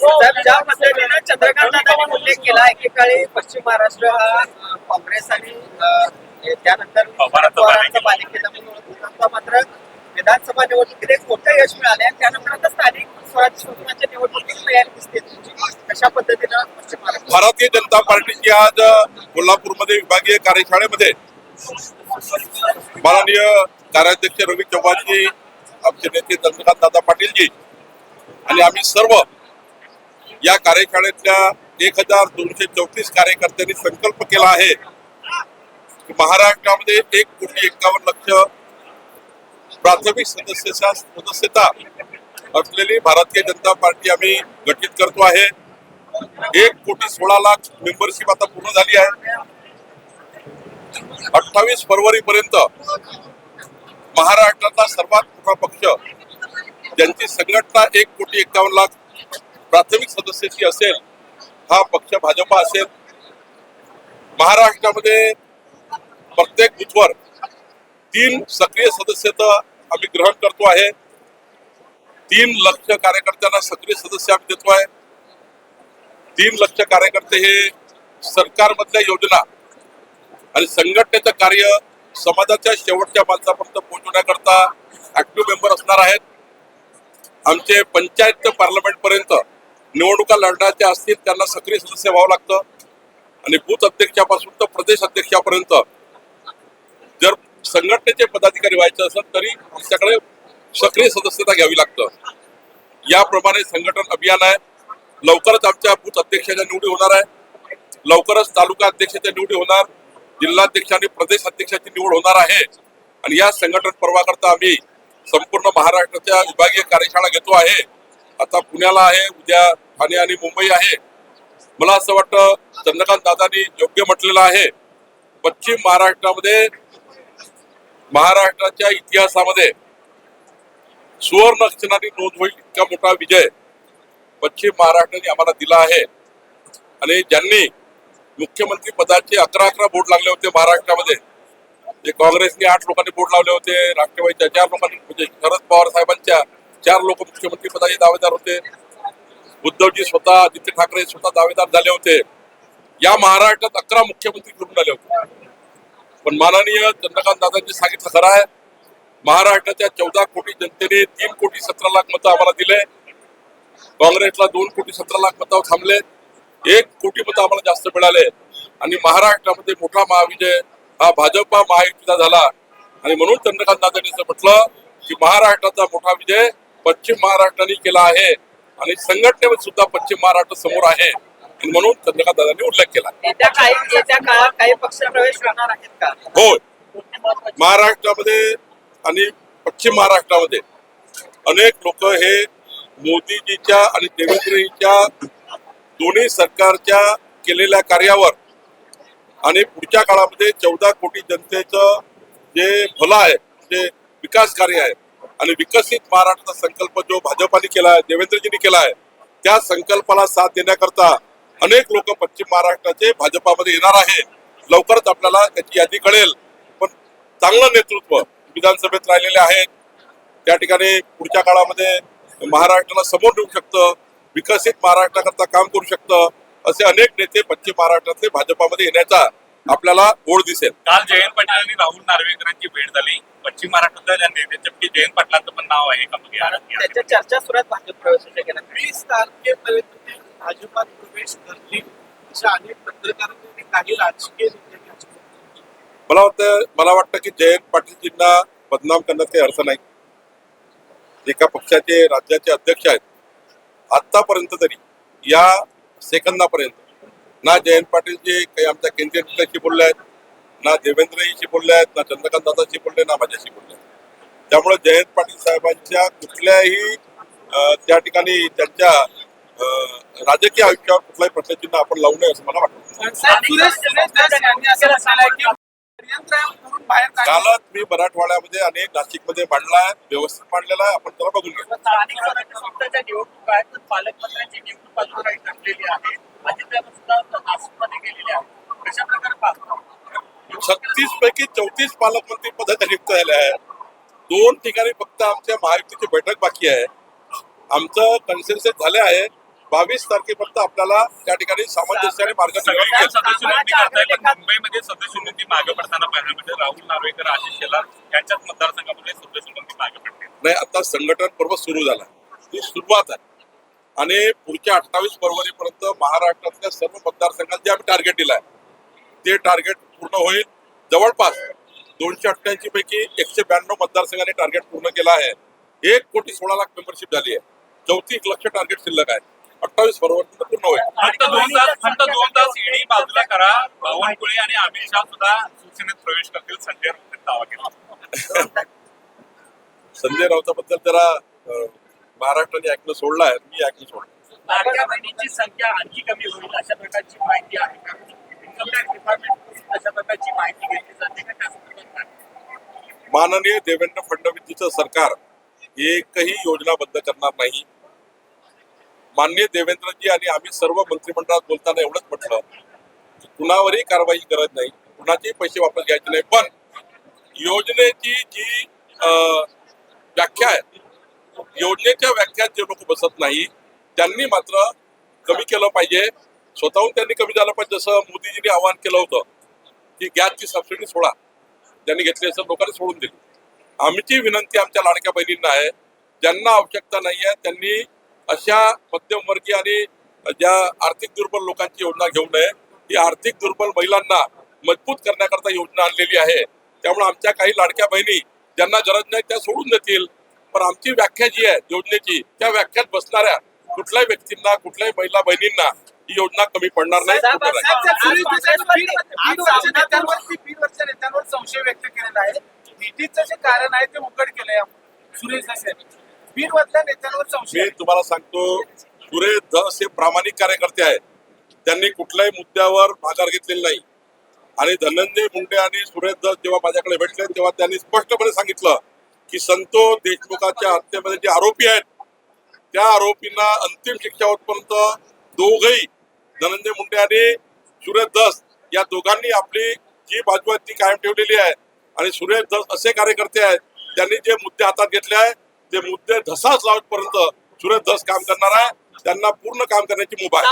साहेब, ज्या पद्धतीनं चंद्रकांत दादांनी उल्लेख केला एकेकाळी पश्चिम महाराष्ट्र हा काँग्रेस आणि त्यानंतर. मात्र विधानसभा निवडणुकीत एक मोठं यश मिळाले आणि त्यानंतर आता स्थानिक स्वराज्य संस्थांच्या निवडणुकीत तयारी दिसते तुमची. कशा पद्धतीनं पश्चिम महाराष्ट्र भारतीय जनता पार्टीची आज कोल्हापूरमध्ये विभागीय कार्यशाळेमध्ये माननीय कार्याध्यक्ष रवी चव्हाणजी आमचे नेते चंद्रकांत दादा पाटीलजी. आणि आम्ही सर्व या कार्यशाळेतल्या एक हजार दोनशे चौतीस कार्यकर्त्यांनी संकल्प केला आहे की महाराष्ट्रामध्ये एक कोटी एकावन्न लक्ष प्राथमिक सदस्यता सदस्यता असलेली भारतीय जनता पार्टी आम्ही गठीत करतो आहे. एक कोटी सोळा लाख मेंबरशिप आता पूर्ण झाली आहे. अठ्ठावीस फरवरी पर्यंत महाराष्ट्रातला सर्वात मोठा पक्ष. ज्यांची संघटना एक कोटी एकावन्न लाख प्राथमिक सदस्याची असेल हा पक्ष भाजपा असेल. महाराष्ट्रामध्ये प्रत्येक बुथवर तीन सक्रिय सदस्यता आम्ही ग्रहण करतो आहे. तीन लक्ष कार्यकर्त्यांना सक्रिय सदस्य आम्ही देतो आहे. तीन लक्ष कार्यकर्ते हे सरकारमधल्या योजना आणि संघटनेचं कार्य समाजाच्या शेवटच्या माणसापर्यंत पोहोचवण्याकरता ऍक्टिव्ह मेंबर असणार आहेत. आमचे पंचायत ते पार्लमेंट पर्यंत निवडणुका लढण्याच्या असतील त्यांना सक्रिय सदस्य व्हावं लागतं. आणि बूथ अध्यक्षापासून तर प्रदेश अध्यक्षापर्यंत जर संघटनेचे पदाधिकारी व्हायचे असेल तरी आमच्याकडे सक्रिय सदस्यता घ्यावी लागतं. याप्रमाणे संघटन अभियान आहे. लवकरच आमच्या बूथ अध्यक्षाच्या निवडी होणार आहे. लवकरच तालुका अध्यक्षाच्या निवडी होणार. जिल्हाध्यक्ष आणि प्रदेश अध्यक्षाची निवड होणार आहे. आणि या संघटन पर्वाकरता आम्ही संपूर्ण महाराष्ट्राच्या विभागीय कार्यशाळा घेतो आहे. आता पुण्याला आहे उद्या ठाणे आणि मुंबई आहे. मला असं वाटतं चंद्रकांत दादांनी योग्य म्हटलेलं आहे. पश्चिम महाराष्ट्रामध्ये महाराष्ट्राच्या इतिहासामध्ये सुवर्ण अक्षरांनी नोंद होईल इतका मोठा विजय पश्चिम महाराष्ट्राने आम्हाला दिला आहे. आणि ज्यांनी मुख्यमंत्री पदाचे अकरा अकरा बोर्ड लागले होते महाराष्ट्रामध्ये. जे काँग्रेसने आठ लोकांनी बोर्ड लावले होते राष्ट्रवादीच्या चार लोकांनी म्हणजे शरद पवार साहेबांच्या चार लोक मुख्यमंत्री पदाचे दावेदार होते. उद्धवजी स्वतः आदित्य ठाकरे स्वतः दावेदार झाले होते. या महाराष्ट्रात अकरा मुख्यमंत्री निवडून आले होते. पण माननीय चंद्रकांत दादांनी सांगितलं खरं आहे महाराष्ट्राच्या चौदा कोटी जनतेने तीन कोटी सतरा लाख मतं आम्हाला दिले. काँग्रेसला दोन कोटी सतरा लाख मतावर थांबले. एक कोटी मतं आम्हाला जास्त मिळाले. आणि महाराष्ट्रामध्ये मोठा महाविजय हा भाजपा महायुतीचा झाला. आणि म्हणून चंद्रकांत दादांनी म्हटलं की महाराष्ट्राचा मोठा विजय पश्चिम महाराष्ट्राने केला आहे. आणि संघटनेमध्ये सुद्धा पश्चिम महाराष्ट्र समोर आहे. आणि म्हणून चंद्रकांत दादांनी उल्लेख केला. येत्या काही येत्या काळात काही पक्ष प्रवेश होणार आहेत का? होय. महाराष्ट्रामध्ये आणि पश्चिम महाराष्ट्रामध्ये अनेक लोक हे मोदीजीच्या आणि देवेंद्रजीच्या दोन्ही सरकारच्या केलेल्या कार्यावर आणि पुढच्या काळामध्ये चौदा कोटी जनतेचं जे भलं आहे जे विकास कार्य आहे आणि विकसित महाराष्ट्राचा संकल्प जो भाजपाने केला आहे देवेंद्रजींनी केला आहे त्या संकल्पाला साथ देण्याकरता अनेक लोक पश्चिम महाराष्ट्राचे भाजपामध्ये येणार आहे. लवकरच आपल्याला त्याची यादी कळेल. पण चांगलं नेतृत्व विधानसभेत राहिलेले आहेत. त्या ठिकाणी पुढच्या काळामध्ये महाराष्ट्राला समोर नेऊ शकतं. विकसित महाराष्ट्राकरता काम करू शकतं असे अनेक नेते पश्चिम महाराष्ट्रातले भाजपामध्ये येण्याचा आपल्याला ओढ दिसेल. काल जयंत पाटील आणि राहुल नार्वेकरांची भेट झाली. पश्चिम महाराष्ट्रातल्या नेत्यांच्यापैकी जयंत पाटलांचं पण नाव आहे का त्याच्या चर्चा सुरुवात भाजप प्रवेशाच्या केल्या वीस तारखेपर्यंत भाजपात प्रवेश करतील अशा अनेक पत्रकारांनी काही राजकीय मला वाटतं मला वाटतं की जयंत पाटीलजींना बदनाम करण्यात काही अर्थ नाही. एका पक्षाचे राज्याचे अध्यक्ष आहेत. आतापर्यंत तरी या सेकंदापर्यंत. ना जयंत पाटीलजी काही आमच्या केंद्रीय नेत्याशी बोलले आहेत ना देवेंद्रजीशी बोलले आहेत ना चंद्रकांत दादाशी बोलले ना माझ्याशी बोलले आहेत. त्यामुळे जयंत पाटील साहेबांच्या कुठल्याही त्या ठिकाणी त्यांच्या राजकीय आयुष्यावर कुठलाही प्रश्नचिन्ह आपण लावू नये असं मला वाटतं. कालच मी मराठवाड्यामध्ये अनेक नाशिकमध्ये मांडला आहे व्यवस्थित मांडलेला आहे आपण त्याला बघून घेऊ. स्थानिक स्वराज्य संस्थांच्या निवडणूक आहेत तर पालकमंत्र्यांची निवडणूक बाजूला काही ठरलेली आहे. आदित्य सुद्धा नाशिकमध्ये गेलेले आहेत. कशा प्रकारे पाहतो? छत्तीस पैकी चौतीस पालकमंत्री पद रिक्त झाले आहेत. दोन ठिकाणी फक्त आमच्या महायुतीची बैठक बाकी आहे. आमचं कन्सेन्सेस झाले आहे बावीस तारखेपर्यंत आपल्याला त्या ठिकाणी सामंजस्य आणि मार्ग सगळीकडे सदस्य नोंदणी करताय पण मुंबईमध्ये सदस्य नोंदणी मागे पडताना पाहायला मिळते. राहुल नार्वेकर आशिष शेलार यांच्याच मतदारसंघामध्ये सदस्य नोंदणी मागे पडते. नाही आता संघटन पर्व सुरू झालं. ही सुरुवात आहे. आणि पुढच्या अठ्ठावीस फरवरीपर्यंत महाराष्ट्रातल्या सर्व मतदारसंघात जे आम्ही टार्गेट दिलं आहे ते टार्गेट पूर्ण होईल. जवळपास दोनशे अठ्ठ्याऐंशी पैकी एकशे ब्याण्णव मतदारसंघांनी टार्गेट पूर्ण केलं आहे. एक कोटी सोळा लाख मेंबरशिप झाली आहे. चौतीस लक्ष टार्गेट शिल्लक आहे. अठ्ठावीस फरवरीपर्यंत पूर्ण होईल. फक्त दोन तास फक्त दोन तास ईडी बाजूला करा. बावनकुळे आणि अमित शहा सुद्धा शिवसेनेत प्रवेश करतील. संजय राऊत दावा केला. संजय राऊताबद्दल जरा अं, महाराष्ट्राने ऐकणं सोडलं आहे. मी ऐकणं सोडलं. लाडक्या बहिणीची संख्या आणखी कमी होईल अशा प्रकारची माहिती आहे. का इन्कम टॅक्स डिपार्टमेंट अशा प्रकारची माहिती घेतली जाते का? त्या संदर्भात काय? माननीय देवेंद्र फडणवीसचं सरकार एकही योजना बंद करणार नाही. माननीय देवेंद्रजी आणि आम्ही सर्व मंत्रिमंडळात बोलताना एवढंच म्हटलं. की कुणावरही कारवाई करत नाही. कुणाचेही पैसे वापस घ्यायचे नाही. पण योजनेची जी अं, व्याख्या आहे योजनेच्या व्याख्यात जे लोक बसत नाही त्यांनी मात्र कमी केलं पाहिजे. स्वतःहून त्यांनी कमी झालं पाहिजे. जसं मोदीजींनी आवाहन केलं होतं की गॅसची सबसिडी सोडा. ज्यांनी घेतली असेल लोकांनी सोडून दिली. आमची विनंती आमच्या लाडक्या बहिणींना आहे. ज्यांना आवश्यकता नाही आहे त्यांनी अशा मध्यमवर्गीय आणि ज्या आर्थिक दुर्बल लोकांची योजना घेऊ नये ही आर्थिक दुर्बल महिलांना मजबूत करण्याकरता योजना आणलेली आहे. त्यामुळे आमच्या काही लाडक्या बहिणी ज्यांना गरज नाही त्या सोडून देतील. पण आमची व्याख्या जी आहे योजनेची त्या व्याख्यात बसणाऱ्या कुठल्याही व्यक्तींना कुठल्याही महिला बहिणींना ही योजना कमी पडणार नाही. संशय व्यक्त केलेला आहे. कारण आहे ते उघड केलंय. सुरेश नेत्यांवर संशय मी. तुम्हाला सांगतो सुरेश धस हे प्रामाणिक कार्यकर्ते आहेत. त्यांनी कुठल्याही मुद्द्यावर माघार घेतलेली नाही. आणि धनंजय मुंडे आणि सुरेश धस जेव्हा माझ्याकडे भेटले तेव्हा त्यांनी स्पष्टपणे सांगितलं की संतोष देशमुखाच्या हत्येमध्ये जे आरोपी आहेत त्या आरोपींना अंतिम शिक्षा होतपर्यंत दोघही धनंजय मुंडे आणि सुरेश धस या दोघांनी आपली जी बाजू आहे ती कायम ठेवलेली आहे. आणि सुरेश धस असे कार्यकर्ते आहेत त्यांनी जे मुद्दे हातात घेतले आहे ते मुद्दे धसाच लावतपर्यंत सुरेश धस काम करणार आहे. त्यांना पूर्ण काम करण्याची मुभा आहे.